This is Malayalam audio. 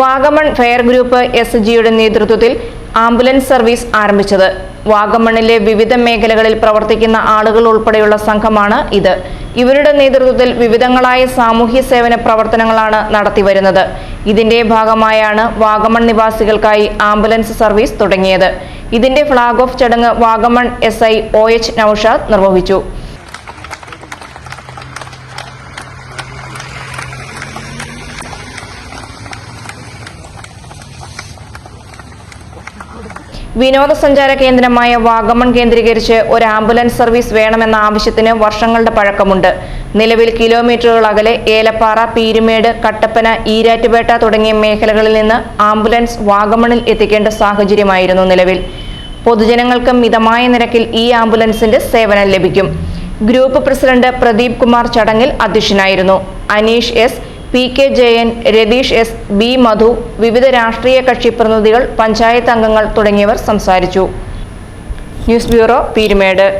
വാഗമൺ ഫെയർ ഗ്രൂപ്പ് എസ് ജിയുടെ നേതൃത്വത്തിൽ ആംബുലൻസ് സർവീസ് ആരംഭിച്ചത്. വാഗമണിലെ വിവിധ മേഖലകളിൽ പ്രവർത്തിക്കുന്ന ആളുകൾ ഉൾപ്പെടെയുള്ള സംഘമാണ് ഇത്. ഇവരുടെ നേതൃത്വത്തിൽ വിവിധങ്ങളായ സാമൂഹ്യ സേവന പ്രവർത്തനങ്ങളാണ് നടത്തിവരുന്നത്. ഇതിന്റെ ഭാഗമായാണ് വാഗമൺ നിവാസികൾക്കായി ആംബുലൻസ് സർവീസ് തുടങ്ങിയത്. ഇതിന്റെ ഫ്ളാഗ് ഓഫ് ചടങ്ങ് Vagamon S I O H Noushad നിർവഹിച്ചു. വിനോദസഞ്ചാര കേന്ദ്രമായ വാഗമൺ കേന്ദ്രീകരിച്ച് ഒരു ആംബുലൻസ് സർവീസ് വേണമെന്ന ആവശ്യത്തിന് വർഷങ്ങളുടെ പഴക്കമുണ്ട്. നിലവിൽ കിലോമീറ്ററുകൾ അകലെ ഏലപ്പാറ പീരുമേട് കട്ടപ്പന ഈരാറ്റുപേട്ട തുടങ്ങിയ മേഖലകളിൽ നിന്ന് ആംബുലൻസ് വാഗമണിൽ എത്തിക്കേണ്ട സാഹചര്യമായിരുന്നു നിലവിൽ. പൊതുജനങ്ങൾക്ക് മിതമായ നിരക്കിൽ ഈ ആംബുലൻസിന്റെ സേവനം ലഭിക്കും. ഗ്രൂപ്പ് പ്രസിഡന്റ് പ്രദീപ് കുമാർ ചടങ്ങിൽ അധ്യക്ഷനായിരുന്നു. Aneesh S P K Jayan Ratheesh S B Madhu വിവിധ രാഷ്ട്രീയ കക്ഷി പ്രതിനിധികൾ പഞ്ചായത്ത് അംഗങ്ങൾ തുടങ്ങിയവർ സംസാരിച്ചു. News bureau Peermade.